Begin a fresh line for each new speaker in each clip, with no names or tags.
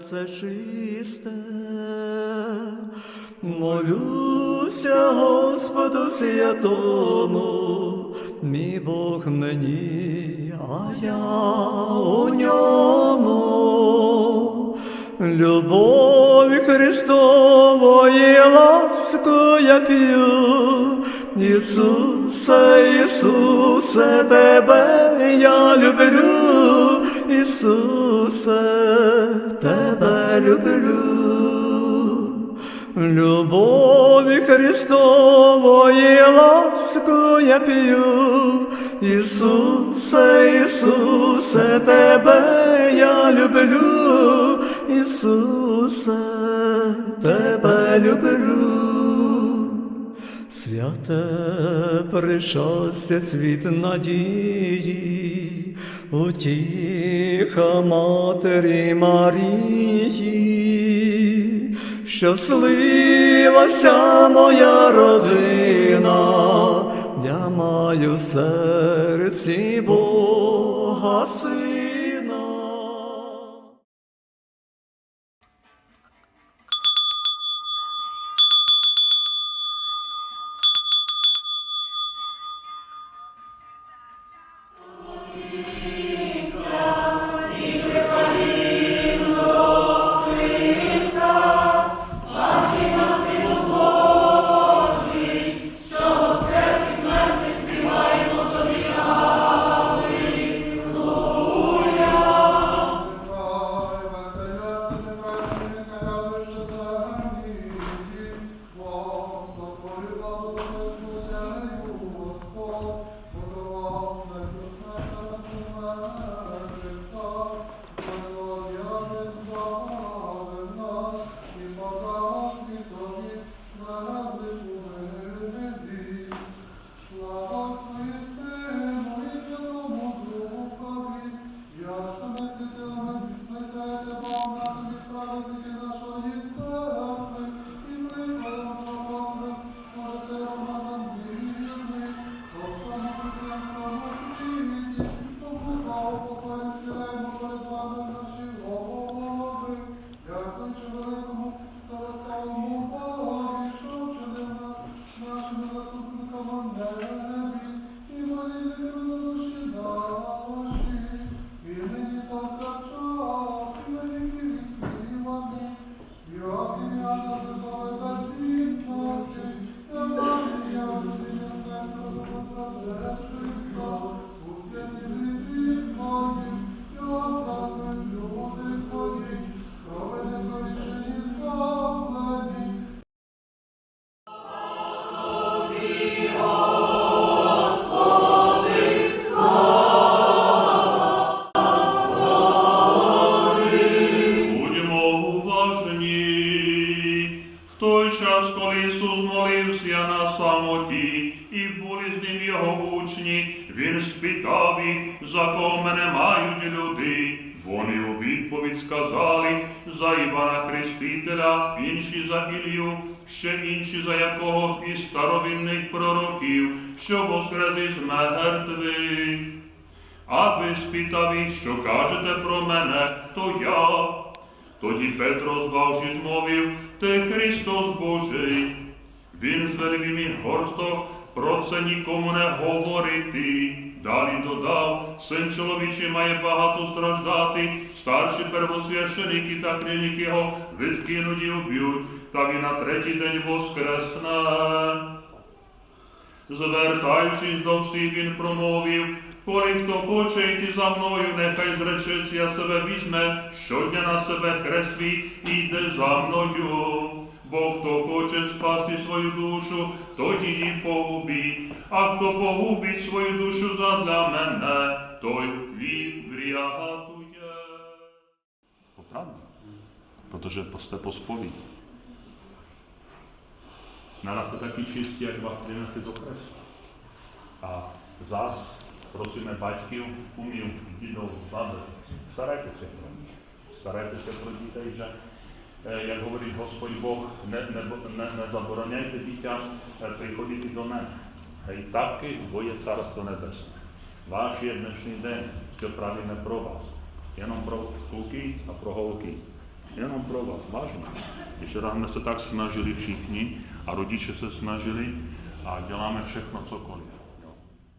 серце чисте, молюся Господу святому, мій Бог мені, а я у ньому. Любові Христової ласку я п'ю, Ісусе, Ісусе, Тебе я люблю, Ісусе, Тебе люблю. Любові Христової ласку я п'ю, Ісусе, Ісусе, Тебе я люблю, Ісусе, Тебе люблю. Святе причастя, світ надії, утіха Матері Марії, щаслива моя родина, я маю в серці Бога
за
кого мене мають люди. Вони у відповідь сказали за Івана Хрестителя, інші за Ілью, ще інші за якогось із старовинних пророків, що воскрес із мертвих. А ви спитав їх, що кажете про мене, то я. Тоді Петро, звавши, змовив, ти Христос Божий. Він звелів їм горсто про це нікому не говорити. Далі додав, син чоловічий має багато страждати, старші первосвященики та книжники його відкинуть і уб'ють, та він на третій день воскресне. Звертаючись до всіх, він промовив, коли хто хоче йти за мною, нехай зречеться себе візьме, щодня на себе хрест свій і йде за мною. Бо хто хоче спасти свою душу, то її погубить, а хто погубить свою душу задля мене, той врятує. Правда? Protože po. Nadáte taky čistí, jak vás přinese do kresu. A zás prosíme батьків, кумів, дідов, баби, старайтеся про них. Старайтеся про дітей, že, е, як говорить Господь Бог, не, не, не, не забороняйте дітям е, приходити до мене. Hej, taky boje Carstvo Nebesné. Váš je dnešní den, si opravíme pro vás. Jenom pro kluky a pro holky. Jenom pro vás, vážně. Když jsme se tak snažili všichni a rodiče se snažili a děláme všechno cokoliv. Jo.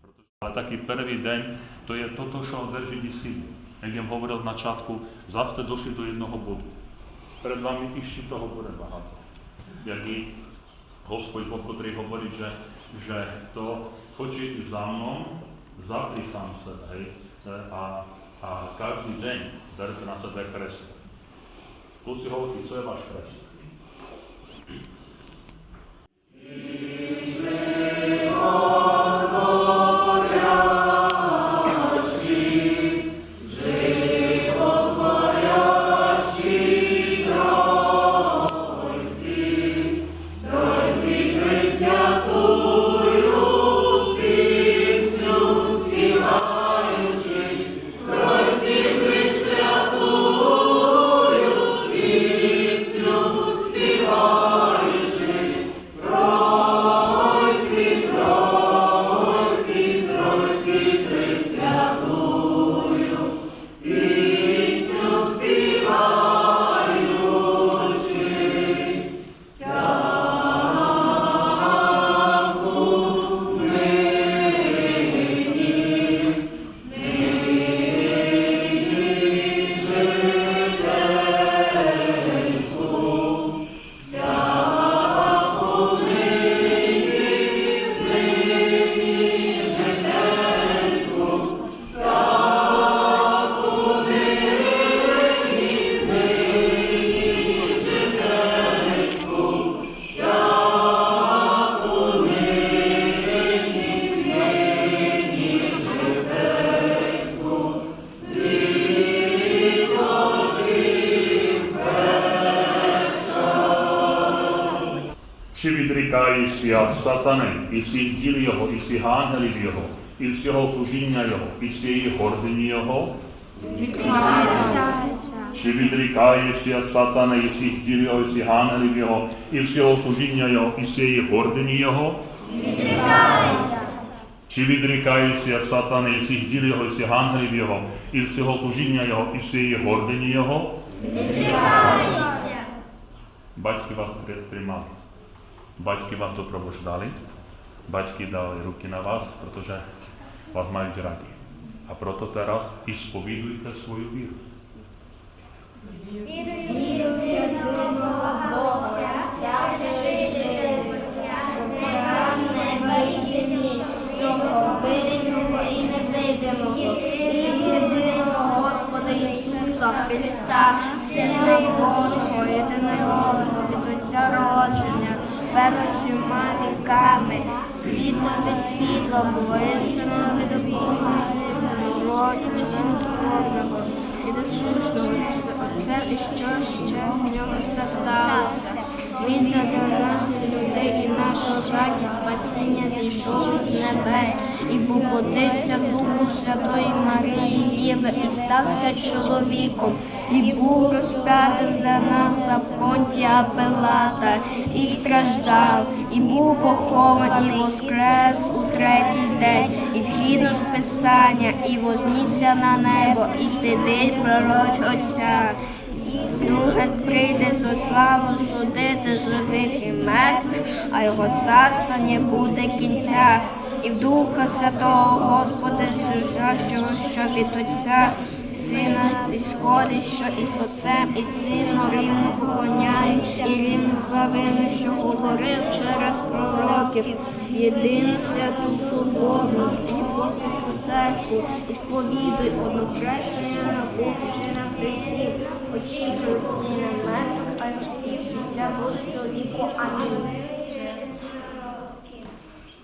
Protože, ale taky první den, to je toto, čo drží sílu. Jak jsem hovoril v načátku, zase došli do jednoho bodu. Před vámi ještě toho bude багато. Jak i Господь Бог, котрий говорить, že, že to хоче за мном, завжди сам себе. Hej? A, a každý deň berte na sebe kreslo. Kluci hovorí, co je váš kreslo? Сатани, і всіх діл його, і всіх ангелів його, і всього служіння його, і всієї гордині його? Чи відрікаєшся, сатани, і всіх діл його, і всіх ангелів його, і всього служіння його, і всієї гордині його? Чи відрікаєшся, сатани, і всіх діл його, і всіх ангелів його, і всього служіння його, і всієї гордині його? Батьки вас тримали. Батьки вас допровождали. Батьки дали руки на вас, protože вас мають раді. А прото teraz і сповідуйте свою віру.
видимого і невидимого, і єдиного Господа Ісуса Христа, Сина Божого, єдиного від Отця родження, першою віками, світло від світло, воістину від Бога, народжуючим Божого, і дослушного Отцем, і що ще в ньому все сталося. Він за нас людей і нашого раді спасіння зійшов з небес і поплотився Духу Святої Марії Діви і стався чоловіком, і був розп'ятим за нас за Понтія Пилата, і страждав, і був похований, і воскрес у третій день, і згідно з Писання, і вознісся на небо, і сидить пророч Отця. Друге прийде зо славу судити живих і мертвих, а його царства не буде кінця. І в Духа Святого Господа жужжащого, що від Отця, Сина сходить, що із Отцем, і сильно рівно поклоняються, і рівно славими, що говорив через пророків, єдину святу соборну, і апостольську церкву, і сповідуй однохрещення на Богщина гріхів, очікуй сина мертвих, а й життя Божого віку. Амінь.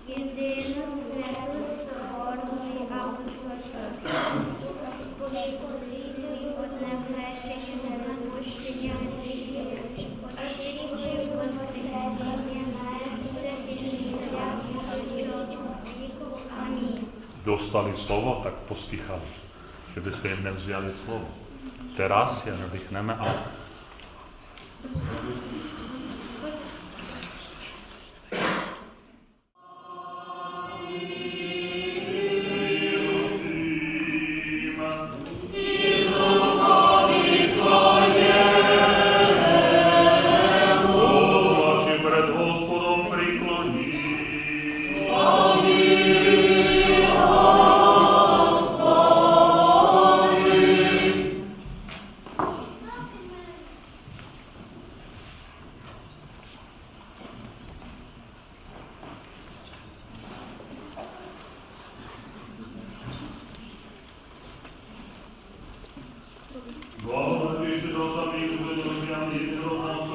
Єдину святу соборну і одне хрещення на очікує воскресіння мертвих життя Божого віку. Амінь.
Tak pospíchali, že byste jim nevzali slovo. Teraz je nadýchneme a Rosa, Big Rosa, Big Rosa,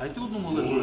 А
Дайте одну молитву.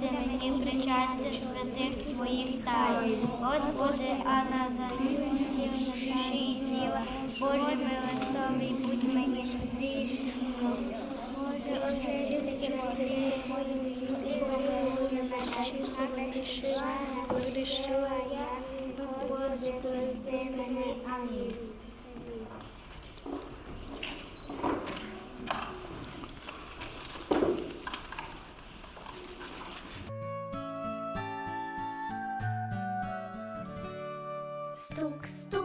буде мені причастя святих твоїх дай. Господи, а на заміші тіла, Боже милостивий, будь мені грішно. Боже, очищити чотири мої і помилуй мене, що грішила, грішила я, Господи, прости мені. Амінь.
стук, стук.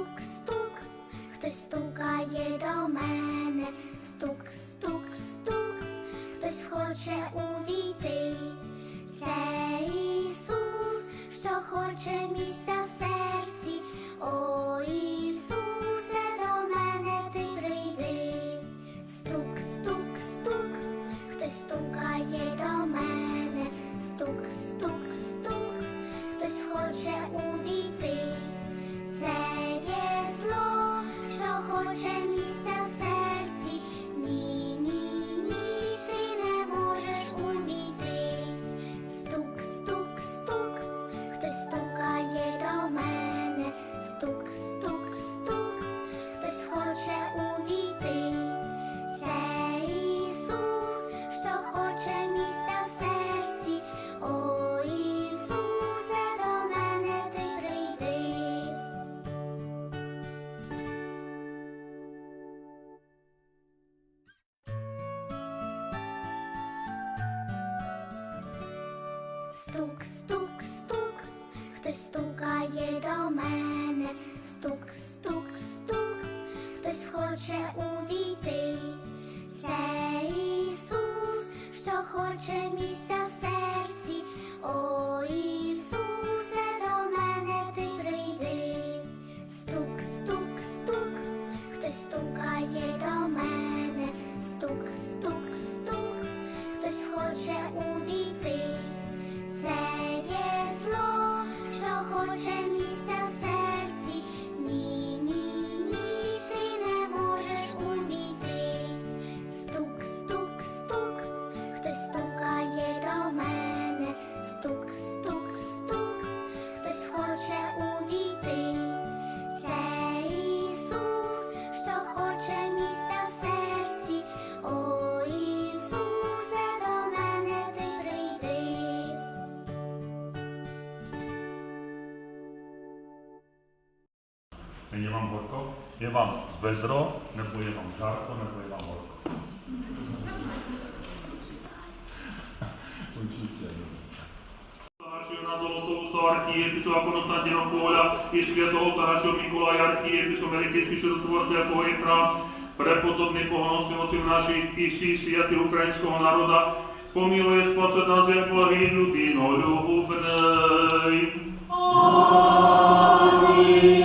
vedro, nebo jenom žárko, nebo jenom horko. Určitě. No. Zolotovusta arkijepiskopa Konstantina Kola i světoholka našeho Mikolaja arkijepiskopa Velikejský širotvorce jako Efra, prepodobný pohonosti moci našich i vší světy ukrajinského národa, pomiluje spasat na zem
plahinu, vino, ľubnej. Amen.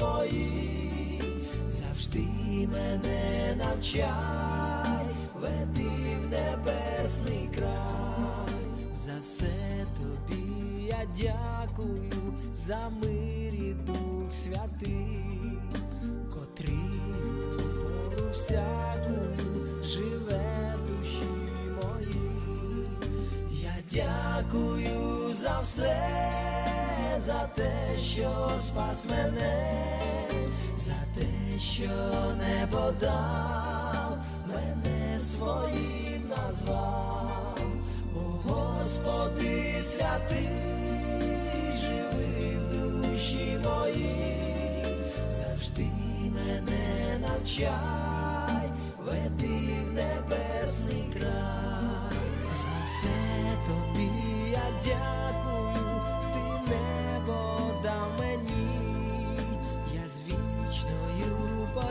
душі завжди мене навчай, веди в небесний край, за все тобі я дякую, за мир і дух святий, котрий пору всякую живе душі моїй. Я дякую за все, за те, що спас мене, за те, що небо дав, мене своїм назвав. О Господи святий, живи в душі моїй, завжди мене навчай, веди в небесний край. За все тобі я дякую,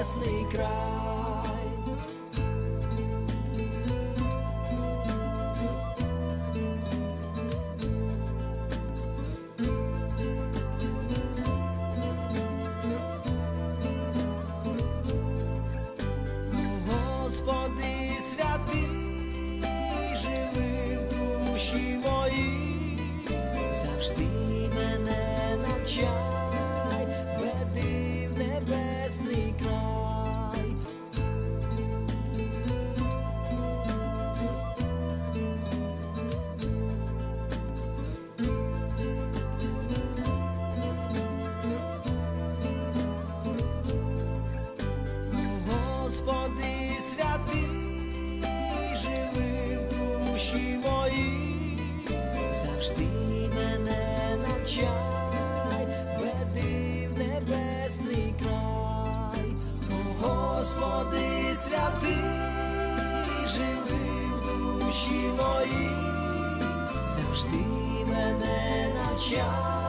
небесний край. Господи святий, живи в душі моїй, завжди мене навчай, веди в небесний край. О Господи святий, живи в душі моїй, завжди мене навчай.